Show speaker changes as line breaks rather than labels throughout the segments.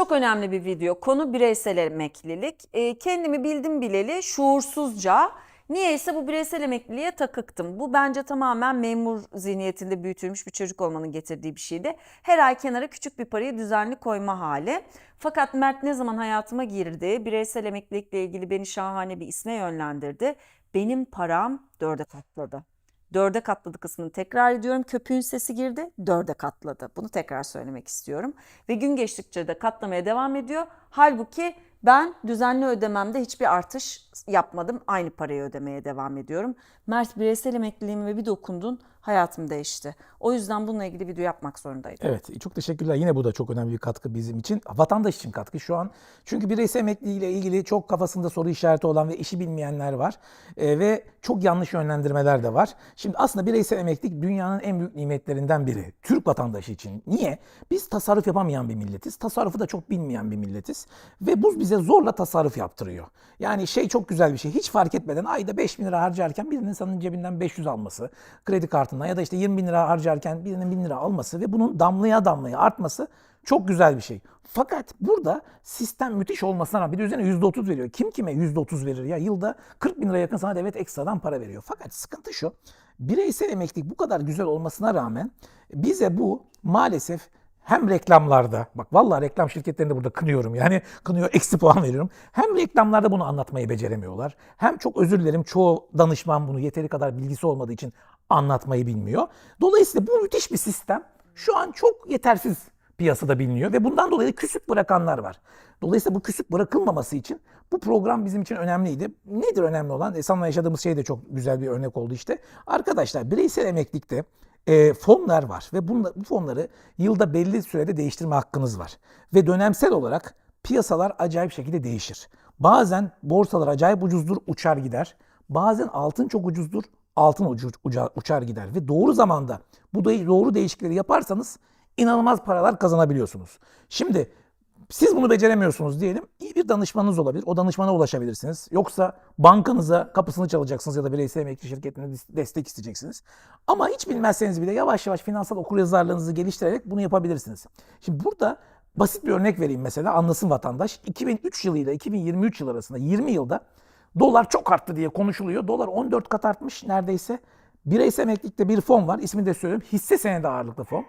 çok önemli bir video. Konu bireysel emeklilik. Ee, kendimi bildim bileli şuursuzca niyeyse bu bireysel emekliliğe takıktım. Bu bence tamamen memur zihniyetinde büyütülmüş bir çocuk olmanın getirdiği bir şeydi. Her ay kenara küçük bir parayı düzenli koyma hali. Fakat Mert ne zaman hayatıma girdi, bireysel emeklilikle ilgili beni şahane bir isme yönlendirdi. Benim param dörde katladı. Dörde katladı kısmını tekrar ediyorum. Köpüğün sesi girdi, dörde katladı. Bunu tekrar söylemek istiyorum. Ve gün geçtikçe de katlamaya devam ediyor. Halbuki ben düzenli ödememde hiçbir artış yapmadım. Aynı parayı ödemeye devam ediyorum. Mert bireysel emekliliğime bir dokundun, hayatım değişti. O yüzden bununla ilgili video yapmak zorundaydım.
Evet çok teşekkürler. Yine bu da çok önemli bir katkı bizim için. Vatandaş için katkı şu an. Çünkü bireysel emeklilik ile ilgili çok kafasında soru işareti olan ve işi bilmeyenler var. Ee, ve çok yanlış yönlendirmeler de var. Şimdi aslında bireysel emeklilik dünyanın en büyük nimetlerinden biri. Türk vatandaşı için. Niye? Biz tasarruf yapamayan bir milletiz. Tasarrufu da çok bilmeyen bir milletiz. Ve bu bize zorla tasarruf yaptırıyor. Yani şey çok güzel bir şey. Hiç fark etmeden ayda 5 bin lira harcarken birinin insanın cebinden 500 alması, kredi kartından ya da işte 20 bin lira harcarken birinin 1000 lira alması ve bunun damlaya damlaya artması çok güzel bir şey. Fakat burada sistem müthiş olmasına rağmen bir de üzerine %30 veriyor. Kim kime %30 verir ya? Yılda 40 bin lira yakın sana devlet ekstradan para veriyor. Fakat sıkıntı şu. Bireysel emeklilik bu kadar güzel olmasına rağmen bize bu maalesef hem reklamlarda, bak vallahi reklam şirketlerini burada kınıyorum yani kınıyor eksi puan veriyorum. Hem reklamlarda bunu anlatmayı beceremiyorlar. Hem çok özür dilerim çoğu danışman bunu yeteri kadar bilgisi olmadığı için anlatmayı bilmiyor. Dolayısıyla bu müthiş bir sistem şu an çok yetersiz piyasada biliniyor ve bundan dolayı küsüp bırakanlar var. Dolayısıyla bu küsüp bırakılmaması için bu program bizim için önemliydi. Nedir önemli olan? Esan'la yaşadığımız şey de çok güzel bir örnek oldu işte. Arkadaşlar bireysel emeklilikte e, fonlar var ve bunla, bu fonları yılda belli sürede değiştirme hakkınız var. Ve dönemsel olarak piyasalar acayip şekilde değişir. Bazen borsalar acayip ucuzdur, uçar gider. Bazen altın çok ucuzdur, altın ucu, uca- uçar gider. Ve doğru zamanda bu doğru değişiklikleri yaparsanız inanılmaz paralar kazanabiliyorsunuz. Şimdi siz bunu beceremiyorsunuz diyelim. İyi bir danışmanınız olabilir. O danışmana ulaşabilirsiniz. Yoksa bankanıza kapısını çalacaksınız ya da bireysel emekli şirketine des- destek isteyeceksiniz. Ama hiç bilmezseniz bile yavaş yavaş finansal okuryazarlığınızı geliştirerek bunu yapabilirsiniz. Şimdi burada basit bir örnek vereyim mesela anlasın vatandaş. 2003 yılıyla 2023 yıl arasında 20 yılda dolar çok arttı diye konuşuluyor. Dolar 14 kat artmış neredeyse. Bireysel emeklilikte bir fon var. İsmini de söylüyorum. Hisse senedi ağırlıklı fon.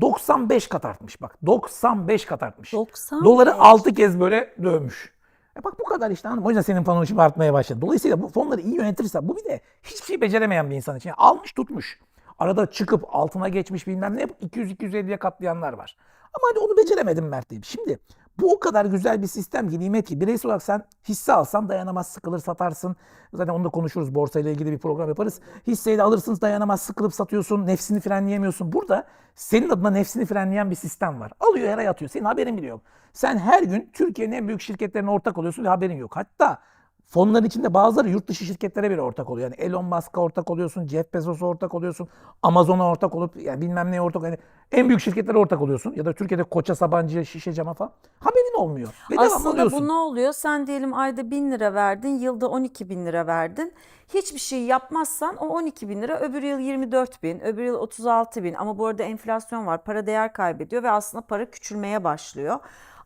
95 kat artmış bak. 95 kat artmış.
95.
Doları 6 kez böyle dövmüş. E bak bu kadar işte hanım. O yüzden senin panon için artmaya başladı. Dolayısıyla bu fonları iyi yönetirse bu bir de hiçbir şey beceremeyen bir insan için. Yani almış tutmuş. Arada çıkıp altına geçmiş bilmem ne 200-250'ye katlayanlar var. Ama hadi onu beceremedim Mert diyeyim. Şimdi bu o kadar güzel bir sistem ki nimet ki bireysel olarak sen hisse alsan dayanamaz sıkılır satarsın. Zaten onu da konuşuruz borsayla ilgili bir program yaparız. Hisseyi de alırsınız dayanamaz sıkılıp satıyorsun nefsini frenleyemiyorsun. Burada senin adına nefsini frenleyen bir sistem var. Alıyor yere yatıyor senin haberin bile yok. Sen her gün Türkiye'nin en büyük şirketlerine ortak oluyorsun ve haberin yok. Hatta Fonların içinde bazıları yurt dışı şirketlere bile ortak oluyor. Yani Elon Musk'a ortak oluyorsun, Jeff Bezos'a ortak oluyorsun, Amazon'a ortak olup yani bilmem neye ortak yani en büyük şirketlere ortak oluyorsun ya da Türkiye'de Koça, Sabancı'ya, Şişe Cam'a falan. Haberin olmuyor. Ve
Aslında bu ne oluyor? Sen diyelim ayda 1000 lira verdin, yılda 12 bin lira verdin. Hiçbir şey yapmazsan o 12 bin lira öbür yıl 24 bin, öbür yıl 36 bin. Ama bu arada enflasyon var, para değer kaybediyor ve aslında para küçülmeye başlıyor.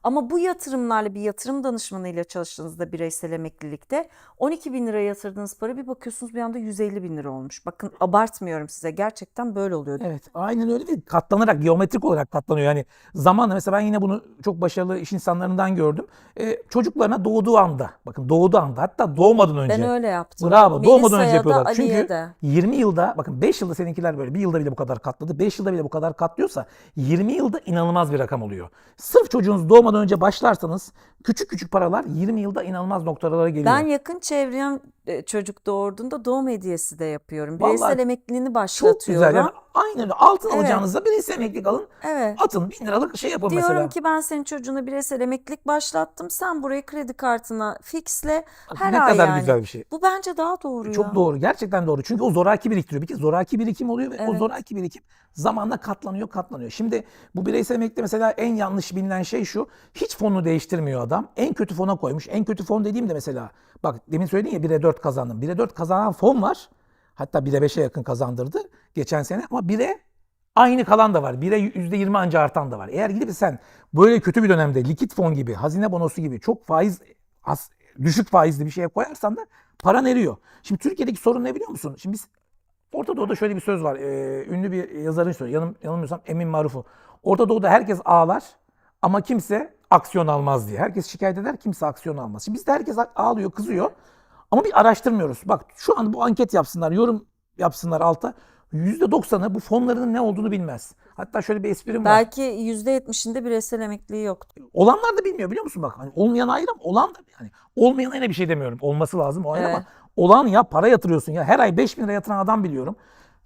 Ama bu yatırımlarla bir yatırım danışmanıyla çalıştığınızda bireysel emeklilikte 12 bin lira yatırdığınız para bir bakıyorsunuz bir anda 150 bin lira olmuş. Bakın abartmıyorum size gerçekten böyle oluyor.
Evet aynen öyle ve katlanarak geometrik olarak katlanıyor. Yani zamanla mesela ben yine bunu çok başarılı iş insanlarından gördüm. Ee, çocuklarına doğduğu anda bakın doğduğu anda hatta doğmadan önce.
Ben öyle yaptım.
Bravo. Doğmadan
Melisa'ya
önce
da,
yapıyorlar. Çünkü
de.
20 yılda bakın 5 yılda seninkiler böyle bir yılda bile bu kadar katladı. 5 yılda bile bu kadar katlıyorsa 20 yılda inanılmaz bir rakam oluyor. Sırf çocuğunuz doğmadan önce başlarsanız küçük küçük paralar 20 yılda inanılmaz noktalara geliyor.
Ben yakın çevrem çocuk doğurduğunda doğum hediyesi de yapıyorum.
Vallahi
Bireysel emekliliğini
çok
başlatıyorum.
güzel. Yani aynen. Altın
Evet.
alacağınıza bireysel emeklilik alın.
Evet.
Atın 1000 liralık şey yapın
Diyorum
mesela.
ki ben senin çocuğuna bireysel emeklilik başlattım. Sen burayı kredi kartına fixle her
ne
ay
kadar
yani.
güzel bir şey.
Bu bence daha doğru
Çok
ya.
doğru. Gerçekten doğru. Çünkü o zoraki biriktiriyor. Bir kez zoraki birikim oluyor ve o
Evet.
zoraki birikim zamanla katlanıyor, katlanıyor. Şimdi bu bireysel emeklilikte mesela en yanlış bilinen şey şu. Hiç fonunu değiştirmiyor adam. En kötü fona koymuş. En kötü fon dediğim de mesela bak demin söyledin ya 1'e 4 kazandım. 1'e 4 kazanan fon var. Hatta 1'e 5'e yakın kazandırdı geçen sene ama 1'e Aynı kalan da var. 1'e %20 anca artan da var. Eğer gidip sen böyle kötü bir dönemde likit fon gibi, hazine bonosu gibi çok faiz az, düşük faizli bir şeye koyarsan da paran eriyor. Şimdi Türkiye'deki sorun ne biliyor musun? Şimdi biz Orta Doğu'da şöyle bir söz var. Ee, ünlü bir yazarın söylüyor. Yanım, yanılmıyorsam Emin Maruf'u. Orta Doğu'da herkes ağlar ama kimse aksiyon almaz diye. Herkes şikayet eder, kimse aksiyon almaz. Şimdi bizde herkes ağlıyor, kızıyor. Ama bir araştırmıyoruz. Bak şu an bu anket yapsınlar, yorum yapsınlar alta. %90'ı bu fonların ne olduğunu bilmez. Hatta şöyle bir esprim var.
Belki %70'inde bireysel emekliliği yoktu.
Olanlar da bilmiyor biliyor musun bak. Hani olmayan ayrı ama olan da yani olmayana yine bir şey demiyorum. Olması lazım o ayrı
Evet.
ama olan ya para yatırıyorsun ya. Her ay 5 bin lira yatıran adam biliyorum.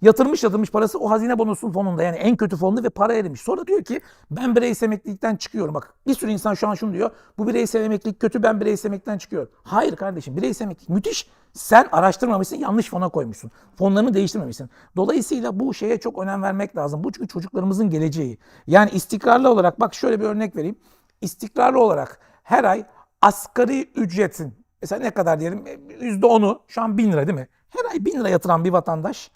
Yatırmış yatırmış parası o hazine bonosunun fonunda yani en kötü fonda ve para erimiş. Sonra diyor ki ben bireysel emeklilikten çıkıyorum. Bak bir sürü insan şu an şunu diyor. Bu bireysel emeklilik kötü ben bireysel emeklilikten çıkıyorum. Hayır kardeşim bireysel emeklilik müthiş. Sen araştırmamışsın yanlış fona koymuşsun. Fonlarını değiştirmemişsin. Dolayısıyla bu şeye çok önem vermek lazım. Bu çünkü çocuklarımızın geleceği. Yani istikrarlı olarak bak şöyle bir örnek vereyim. İstikrarlı olarak her ay asgari ücretin mesela ne kadar diyelim %10'u şu an 1000 lira değil mi? Her ay 1000 lira yatıran bir vatandaş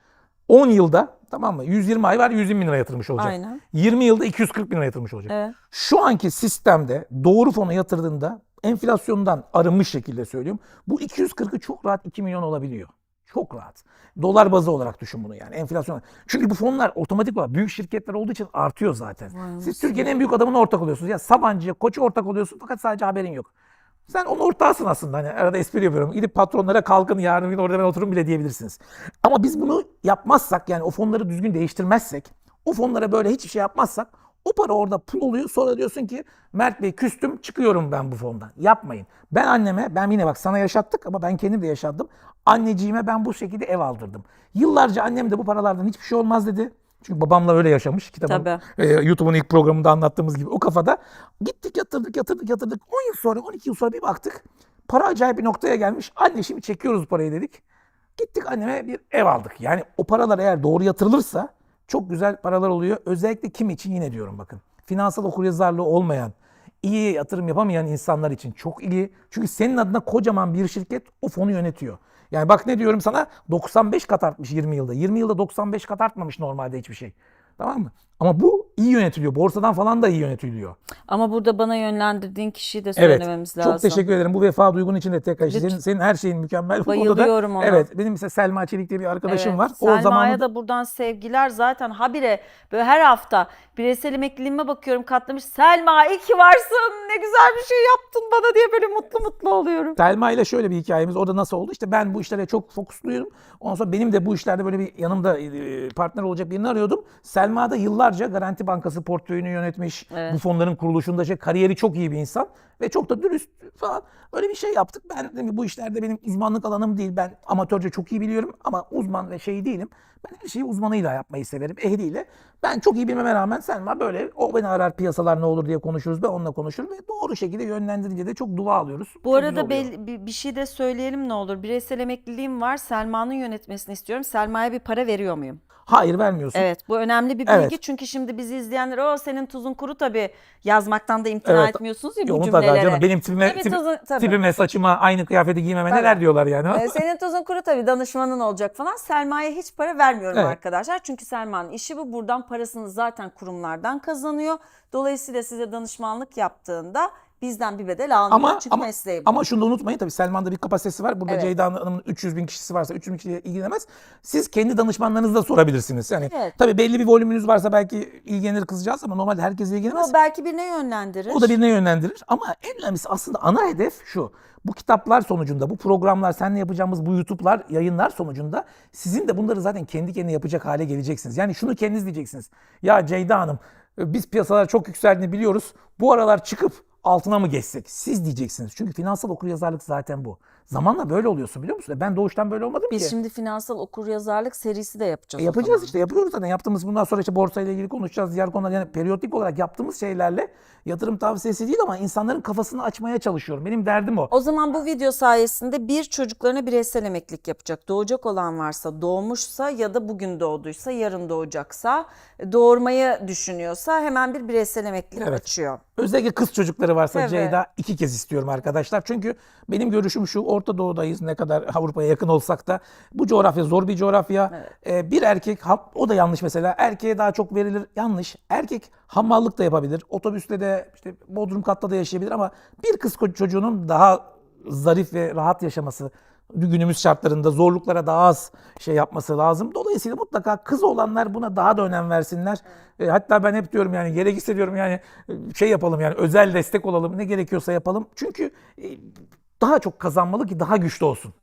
10 yılda tamam mı? 120 ay var 120 bin lira yatırmış olacak.
Aynen.
20 yılda 240 bin lira yatırmış olacak.
Evet.
Şu anki sistemde doğru fona yatırdığında enflasyondan arınmış şekilde söylüyorum. Bu 240'ı çok rahat 2 milyon olabiliyor. Çok rahat. Dolar bazı olarak düşün bunu yani enflasyon. Çünkü bu fonlar otomatik olarak büyük şirketler olduğu için artıyor zaten. Siz Türkiye'nin en büyük adamına ortak oluyorsunuz. Ya Sabancı'ya, Koç'a ortak oluyorsun fakat sadece haberin yok. Sen onun ortağısın aslında. Hani arada espri yapıyorum. Gidip patronlara kalkın yarın bir gün orada ben otururum bile diyebilirsiniz. Ama biz bunu yapmazsak yani o fonları düzgün değiştirmezsek, o fonlara böyle hiçbir şey yapmazsak o para orada pul oluyor. Sonra diyorsun ki Mert Bey küstüm çıkıyorum ben bu fondan. Yapmayın. Ben anneme ben yine bak sana yaşattık ama ben kendim de yaşadım. Anneciğime ben bu şekilde ev aldırdım. Yıllarca annem de bu paralardan hiçbir şey olmaz dedi. Çünkü babamla öyle yaşamış. Kitabın,
Tabii.
e, YouTube'un ilk programında anlattığımız gibi o kafada. Gittik yatırdık yatırdık yatırdık. 10 yıl sonra 12 yıl sonra bir baktık. Para acayip bir noktaya gelmiş. Anne şimdi çekiyoruz parayı dedik. Gittik anneme bir ev aldık. Yani o paralar eğer doğru yatırılırsa çok güzel paralar oluyor. Özellikle kim için yine diyorum bakın. Finansal okuryazarlığı olmayan, iyi yatırım yapamayan insanlar için çok iyi. Çünkü senin adına kocaman bir şirket o fonu yönetiyor. Yani bak ne diyorum sana 95 kat artmış 20 yılda. 20 yılda 95 kat artmamış normalde hiçbir şey. Tamam mı? Ama bu iyi yönetiliyor. Borsadan falan da iyi yönetiliyor.
Ama burada bana yönlendirdiğin kişiyi de
Evet.
söylememiz lazım.
Çok teşekkür ederim. Bu vefa duygun için de tekrar.
Lütfen.
Senin, senin her şeyin mükemmel. Konuda da-
Bayılıyorum ona.
Evet. Benim mesela Selma Çelik diye bir arkadaşım
Evet,
var. O
Selma'ya
zamanında
da buradan sevgiler. Zaten habire böyle her hafta bireysel emekliliğime bakıyorum katlamış. Selma iyi ki varsın ne güzel bir şey yaptın bana diye böyle mutlu mutlu oluyorum.
Selma ile şöyle bir hikayemiz. Orada nasıl oldu? İşte ben bu işlere çok fokusluyum. Ondan sonra benim de bu işlerde böyle bir yanımda e, partner olacak birini arıyordum. Selma da yıllarca Garanti Bankası portföyünü yönetmiş.
Evet.
Bu fonların kuruluşunda şey, kariyeri çok iyi bir insan. Ve çok da dürüst falan. Böyle bir şey yaptık. Ben dedim bu işlerde benim uzmanlık alanım değil. Ben amatörce çok iyi biliyorum ama uzman ve şey değilim. Ben her şeyi uzmanıyla yapmayı severim, ehliyle. Ben çok iyi bilmeme rağmen Selma böyle o beni arar piyasalar ne olur diye konuşuruz. Ben onunla konuşurum ve doğru şekilde yönlendirince de çok dua alıyoruz.
Bu
Çok
arada bel- bir şey de söyleyelim ne olur. Bireysel emekliliğim var. Selma'nın yönetmesini istiyorum. Selma'ya bir para veriyor muyum?
Hayır vermiyorsun.
Evet bu önemli bir bilgi.
Evet.
Çünkü şimdi bizi izleyenler o senin tuzun kuru tabii yazmaktan da imtina
Evet.
etmiyorsunuz ya bu
mutlaka
cümlelere.
canım. Benim tipime, tip-
tuzun- tabii.
tipime, saçıma aynı kıyafeti giymeme
Tabii.
neler diyorlar yani.
Ee, senin tuzun kuru tabii danışmanın olacak falan. Selma'ya hiç para vermiyorum
Evet.
arkadaşlar. Çünkü Selma'nın işi bu. Buradan parasını zaten kurumlardan kazanıyor. Dolayısıyla size danışmanlık yaptığında bizden bir bedel almıyor.
ama
Çünkü
ama,
mesleği bu.
ama şunu da unutmayın tabii Selman'da bir kapasitesi var. Burada
Evet.
Ceyda Hanım'ın 300 bin kişisi varsa 300 bin kişiyle ilgilenemez. Siz kendi danışmanlarınızla sorabilirsiniz. Yani
Evet.
tabii belli bir volümünüz varsa belki ilgilenir kızcağız ama normalde herkes ilgilenemez.
o belki birine yönlendirir.
O da birine yönlendirir. Ama en önemlisi aslında ana hedef şu. Bu kitaplar sonucunda, bu programlar, seninle yapacağımız bu YouTube'lar, yayınlar sonucunda sizin de bunları zaten kendi kendine yapacak hale geleceksiniz. Yani şunu kendiniz diyeceksiniz. Ya Ceyda Hanım biz piyasalar çok yükseldiğini biliyoruz. Bu aralar çıkıp altına mı geçsek? Siz diyeceksiniz. Çünkü finansal okuryazarlık zaten bu. Zamanla böyle oluyorsun biliyor musun? Ben doğuştan böyle olmadım
Biz
ki.
şimdi finansal okuryazarlık serisi de yapacağız.
E yapacağız işte yapıyoruz zaten yaptığımız bundan sonra işte borsa ile ilgili konuşacağız diğer konular yani periyodik olarak yaptığımız şeylerle yatırım tavsiyesi değil ama insanların kafasını açmaya çalışıyorum. Benim derdim o.
O zaman bu video sayesinde bir çocuklarına bireysel emeklilik yapacak. Doğacak olan varsa, doğmuşsa ya da bugün doğduysa, yarın doğacaksa, doğurmayı düşünüyorsa hemen bir bireysel emeklilik
Evet.
açıyor.
Özellikle kız çocukları varsa
Evet.
Ceyda iki kez istiyorum arkadaşlar. Çünkü benim görüşüm şu Orta Doğu'dayız. Ne kadar Avrupa'ya yakın olsak da bu coğrafya zor bir coğrafya. Ee, bir erkek o da yanlış mesela. Erkeğe daha çok verilir. Yanlış. Erkek hamallık da yapabilir. Otobüste de işte bodrum katta da yaşayabilir ama bir kız çocuğunun daha zarif ve rahat yaşaması günümüz şartlarında zorluklara daha az şey yapması lazım. Dolayısıyla mutlaka kız olanlar buna daha da önem versinler. E, hatta ben hep diyorum yani gerekirse diyorum yani şey yapalım yani özel destek olalım ne gerekiyorsa yapalım. Çünkü e, daha çok kazanmalı ki daha güçlü olsun.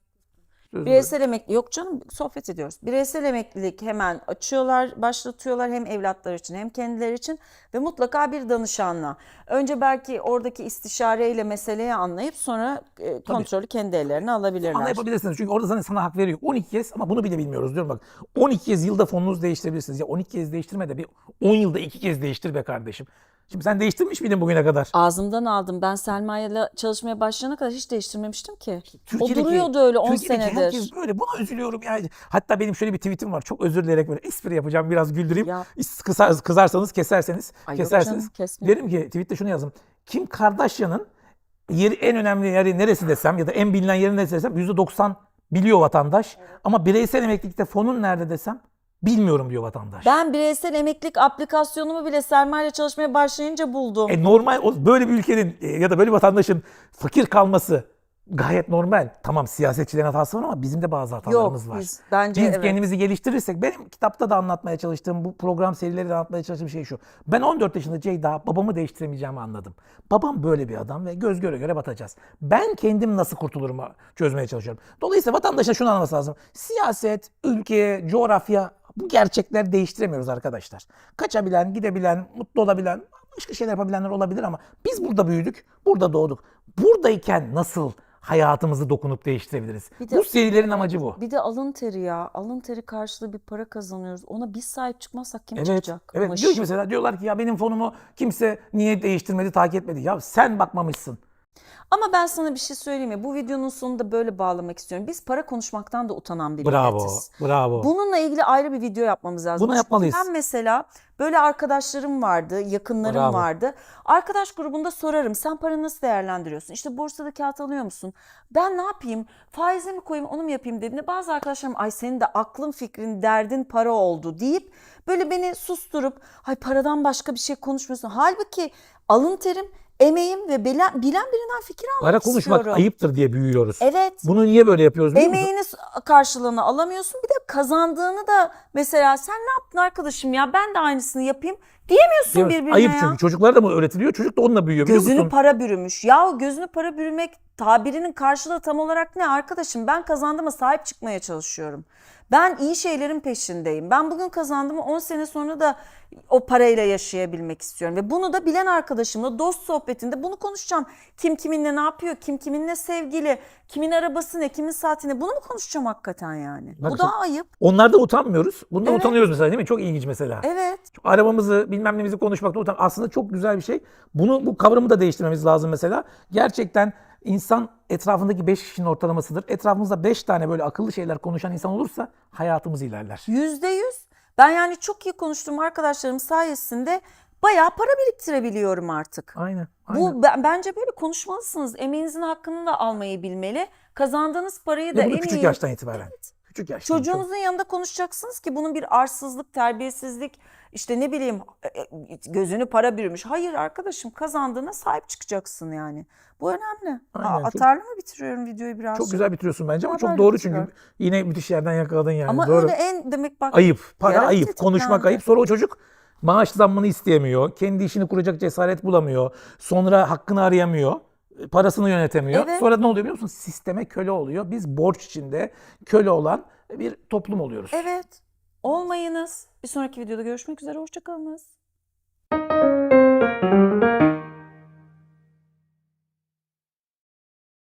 Sözüm
Bireysel emekli yok canım sohbet ediyoruz. Bireysel emeklilik hemen açıyorlar, başlatıyorlar hem evlatlar için hem kendileri için ve mutlaka bir danışanla. Önce belki oradaki istişareyle meseleyi anlayıp sonra e, kontrolü kendi ellerine alabilirler.
Ama yapabilirsiniz çünkü orada sana, sana hak veriyor. 12 kez ama bunu bile bilmiyoruz diyorum bak. 12 kez yılda fonunuzu değiştirebilirsiniz. Ya 12 kez değiştirme de bir 10 yılda 2 kez değiştir be kardeşim. Şimdi sen değiştirmiş miydin bugüne kadar?
Ağzımdan aldım. Ben Selma'yla çalışmaya başlayana kadar hiç değiştirmemiştim ki. O duruyordu öyle 10
Türkiye'deki
senedir.
Herkes böyle. Buna üzülüyorum yani. Hatta benim şöyle bir tweetim var. Çok özür dileyerek böyle espri yapacağım. Biraz güldüreyim.
Ya.
Kızar, kızarsanız keserseniz.
Ay yok
kesersiniz.
canım.
Derim ki tweette şunu yazdım. Kim Kardashian'ın yeri en önemli yeri neresi desem ya da en bilinen yeri neresi desem %90 biliyor vatandaş. Ama bireysel emeklilikte fonun nerede desem bilmiyorum diyor vatandaş.
Ben bireysel emeklilik aplikasyonumu bile Selma ile çalışmaya başlayınca buldum.
E normal o- böyle bir ülkenin e, ya da böyle bir vatandaşın fakir kalması gayet normal. Tamam siyasetçilerin hatası var ama bizim de bazı hatalarımız
Yok
var.
biz bence
Biz
evet.
kendimizi geliştirirsek benim kitapta da anlatmaya çalıştığım bu program serileri de anlatmaya çalıştığım şey şu. Ben 14 yaşında Ceyda babamı değiştiremeyeceğimi anladım. Babam böyle bir adam ve göz göre göre batacağız. Ben kendim nasıl kurtulurum çözmeye çalışıyorum. Dolayısıyla vatandaşa şunu anlaması lazım. Siyaset, ülke, coğrafya bu gerçekler değiştiremiyoruz arkadaşlar. Kaçabilen, gidebilen, mutlu olabilen, başka şeyler yapabilenler olabilir ama biz burada büyüdük, burada doğduk. Buradayken nasıl hayatımızı dokunup değiştirebiliriz?
Bir de-
bu serilerin amacı bu.
Bir de alın teri ya. Alın teri karşılığı bir para kazanıyoruz. Ona biz sahip çıkmazsak kim
Evet,
çıkacak?
evet. Diyor ki mesela diyorlar ki ya benim fonumu kimse niye değiştirmedi, takip etmedi. Ya sen bakmamışsın.
Ama ben sana bir şey söyleyeyim mi? Bu videonun sonunda böyle bağlamak istiyorum. Biz para konuşmaktan da utanan bir
Bravo,
milletiz.
bravo.
Bununla ilgili ayrı bir video yapmamız lazım.
Bunu
Çünkü
yapmalıyız.
Ben mesela böyle arkadaşlarım vardı, yakınlarım
Bravo.
vardı. Arkadaş grubunda sorarım. Sen paranı nasıl değerlendiriyorsun? İşte borsada kağıt alıyor musun? Ben ne yapayım? Faize mi koyayım, onu mu yapayım dediğinde bazı arkadaşlarım ay senin de aklın, fikrin, derdin para oldu deyip böyle beni susturup ay paradan başka bir şey konuşmuyorsun. Halbuki alın terim, emeğim ve bilen, bilen birinden fikir almak
Para konuşmak
istiyorum.
ayıptır diye büyüyoruz.
Evet.
Bunu niye böyle yapıyoruz biliyor musun?
Emeğini karşılığını alamıyorsun. Bir de kazandığını da mesela sen ne yaptın arkadaşım ya ben de aynısını yapayım diyemiyorsun
mi?
birbirine
Ayıp
ya.
çünkü çocuklara da mı öğretiliyor? Çocuk da onunla büyüyor biliyor
Gözünü
musun?
para bürümüş. Ya gözünü para bürümek tabirinin karşılığı tam olarak ne arkadaşım? Ben kazandığıma sahip çıkmaya çalışıyorum. Ben iyi şeylerin peşindeyim. Ben bugün kazandığımı 10 sene sonra da o parayla yaşayabilmek istiyorum. Ve bunu da bilen arkadaşımla dost sohbetinde bunu konuşacağım. Kim kiminle ne yapıyor, kim kiminle sevgili, kimin arabası ne, kimin saati ne bunu mu konuşacağım hakikaten yani?
Bak
Bu daha ayıp.
Onlarda utanmıyoruz. Bunda
Evet.
utanıyoruz mesela değil mi? Çok ilginç mesela.
Evet.
Arabamızı bilmem nemizi konuşmakta utan. Aslında çok güzel bir şey. Bunu bu kavramı da değiştirmemiz lazım mesela. Gerçekten insan etrafındaki 5 kişinin ortalamasıdır. Etrafımızda 5 tane böyle akıllı şeyler konuşan insan olursa hayatımız ilerler.
Yüzde yüz. Ben yani çok iyi konuştuğum arkadaşlarım sayesinde bayağı para biriktirebiliyorum artık.
Aynen. aynen.
Bu ben- bence böyle konuşmalısınız. Emeğinizin hakkını da almayı bilmeli. Kazandığınız parayı da en
küçük yaştan itibaren. Küçük yaştan. çok-
çocuğunuzun yanında konuşacaksınız ki bunun bir arsızlık, terbiyesizlik, işte ne bileyim e, e, gözünü para bürümüş. Hayır arkadaşım kazandığına sahip çıkacaksın yani. Bu önemli. Aa,
Aynen, çok-
atarlı mı bitiriyorum videoyu biraz?
Çok güzel bitiriyorsun bence ama çok doğru çünkü yine müthiş yerden yakaladın yani.
Ama
doğru.
öyle en demek bak
Ayıp. Para ayıp. Konuşmak ayıp. Sonra o çocuk maaş zammını isteyemiyor. Kendi işini kuracak cesaret bulamıyor. Sonra hakkını arayamıyor. Parasını yönetemiyor.
Evet.
Sonra ne oluyor biliyor musun? Sisteme köle oluyor. Biz borç içinde köle olan bir toplum oluyoruz.
Evet olmayınız. Bir sonraki videoda görüşmek üzere. Hoşçakalınız.